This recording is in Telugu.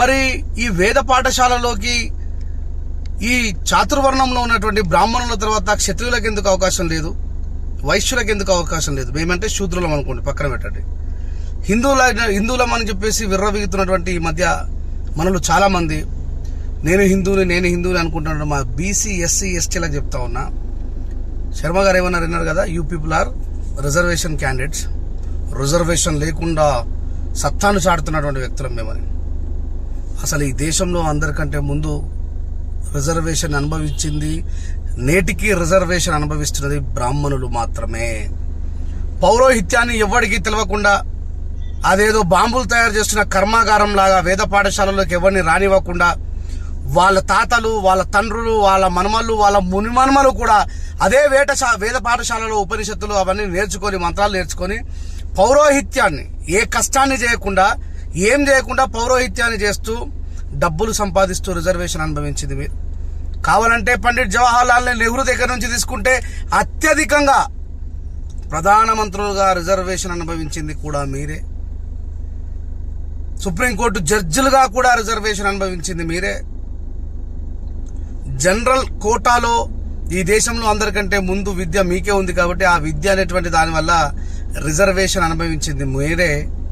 మరి ఈ వేద పాఠశాలలోకి ఈ చాతుర్వర్ణంలో ఉన్నటువంటి బ్రాహ్మణుల తర్వాత క్షత్రియులకు ఎందుకు అవకాశం లేదు? వైశ్యులకు ఎందుకు అవకాశం లేదు? మేమంటే శూద్రులం అనుకోండి పక్కన పెట్టండి. హిందువుల హిందువులం అని చెప్పేసి విర్రవీగుతున్నటువంటి ఈ మధ్య మనలో చాలామంది నేను హిందువుని నేను హిందువుని అనుకుంటున్నాను మా బీసీ ఎస్సీ ఎస్టీలకు చెప్తా ఉన్నా శర్మ గారు ఏమన్నారు అన్నారు కదా? You people are reservation candidates reservation లేకుండా సత్తాను చాటుతున్నటువంటి వ్యక్తులం మేమని. అసలు ఈ దేశంలో అందరికంటే ముందు రిజర్వేషన్ అనుభవించింది నేటికి రిజర్వేషన్ అనుభవిస్తున్నది బ్రాహ్మణులు మాత్రమే. పౌరోహిత్యాన్ని ఎవరికి తెలియకుండా అదేదో బాంబులు తయారు చేస్తున్న కర్మాగారం లాగా వేద పాఠశాలలోకి ఎవరిని రానివ్వకుండా వాళ్ళ తాతలు వాళ్ళ తండ్రులు వాళ్ళ మనమలు వాళ్ళ మునిమనుమలు కూడా అదే వేట వేద పాఠశాలలో ఉపనిషత్తులు అవన్నీ నేర్చుకొని మంత్రాలు నేర్చుకొని పౌరోహిత్యాన్ని ఏ కష్టాన్ని చేయకుండా ఏం చేయకుండా పౌరోహిత్యాన్ని చేస్తూ డబ్బులు సంపాదిస్తూ రిజర్వేషన్ అనుభవించింది మీరు. కావాలంటే పండిట్ జవహర్లాల్ నెహ్రూ దగ్గర నుంచి తీసుకుంటే అత్యధికంగా ప్రధానమంత్రులుగా రిజర్వేషన్ అనుభవించింది కూడా మీరే. సుప్రీంకోర్టు జడ్జిలుగా కూడా రిజర్వేషన్ అనుభవించింది మీరే. జనరల్ కోటాలో ఈ దేశంలో అందరికంటే ముందు విద్య మీకే ఉంది కాబట్టి ఆ విద్య అనేటువంటి దానివల్ల రిజర్వేషన్ అనుభవించింది మీరే.